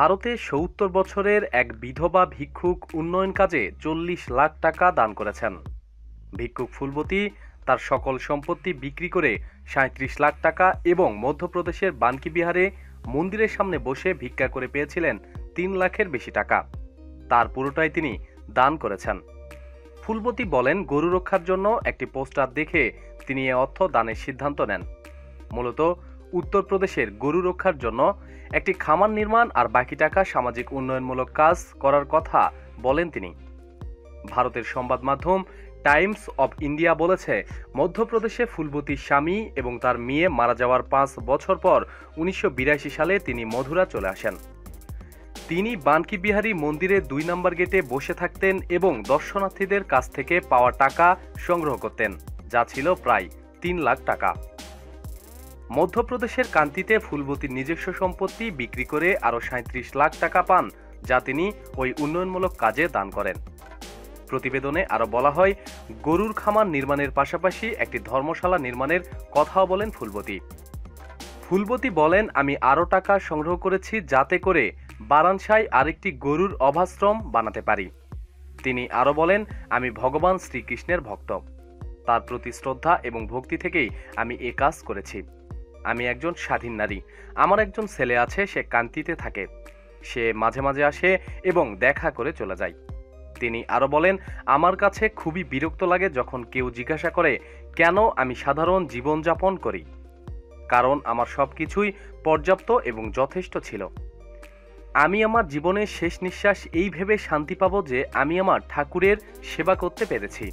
ভারতে সত্তর বছরের এক বিধবা ভিক্ষুক উন্নয়ন কাজে চল্লিশ লাখ টাকা দান করেছেন। ভিক্ষুক ফুলবতী তার সকল সম্পত্তি বিক্রি করে সাঁত্রিশ লাখ টাকা এবং মধ্যপ্রদেশের বানকি বিহারে মন্দিরের সামনে বসে ভিক্ষা করে পেয়েছিলেন তিন লাখের বেশি টাকা। তার পুরোটাই তিনি দান করেছেন। ফুলবতী বলেন, গরু রক্ষার জন্য একটি পোস্টার দেখে তিনি এ অর্থ দানের সিদ্ধান্ত নেন। মূলত উত্তরপ্রদেশের গরু রক্ষার জন্য একটি খামার নির্মাণ আর বাকি টাকা সামাজিক উন্নয়নমূলক কাজ করার কথা বলেন তিনি। ভারতের সংবাদ মাধ্যম টাইমস অব ইন্ডিয়া বলেছে, মধ্যপ্রদেশে ফুলবতী স্বামী এবং তার মেয়ে মারা যাওয়ার পাঁচ বছর পর উনিশশো বিরাশি সালে তিনি মধুরা চলে আসেন। তিনি বানকি বিহারী মন্দিরে দুই নম্বর গেটে বসে থাকতেন এবং দর্শনার্থীদের কাছ থেকে পাওয়া টাকা সংগ্রহ করতেন, যা ছিল প্রায় তিন লাখ টাকা। মধ্যপ্রদেশের কান্তিতে ফুলবতীর নিজস্ব সম্পত্তি বিক্রি করে আরও সাঁত্রিশ লাখ টাকা পান, যা তিনি ওই উন্নয়নমূলক কাজে দান করেন। প্রতিবেদনে আরও বলা হয়, গরুর খামার নির্মাণের পাশাপাশি একটি ধর্মশালা নির্মাণের কথাও বলেন ফুলবতী। ফুলবতী বলেন, আমি আরও টাকা সংগ্রহ করেছি যাতে করে বারানসায় আরেকটি গরুর অভাশ্রম বানাতে পারি। তিনি আরও বলেন, আমি ভগবান শ্রীকৃষ্ণের ভক্ত। তার প্রতি শ্রদ্ধা এবং ভক্তি থেকেই আমি এ কাজ করেছি। আমি একজন স্বাধীন নারী। আমার একজন ছেলে আছে, সে কান্তিতে থাকে। সে মাঝে মাঝে আসে এবং দেখা করে চলে যায়। তিনি আরও বলেন, আমার কাছে খুবই বিরক্ত লাগে যখন কেউ জিজ্ঞাসা করে, কেন আমি সাধারণ জীবনযাপন করি? কারণ আমার সব কিছুই পর্যাপ্ত এবং যথেষ্ট ছিল। আমি আমার জীবনের শেষ নিঃশ্বাস এই ভেবে শান্তি পাবো যে আমি আমার ঠাকুরের সেবা করতে পেরেছি।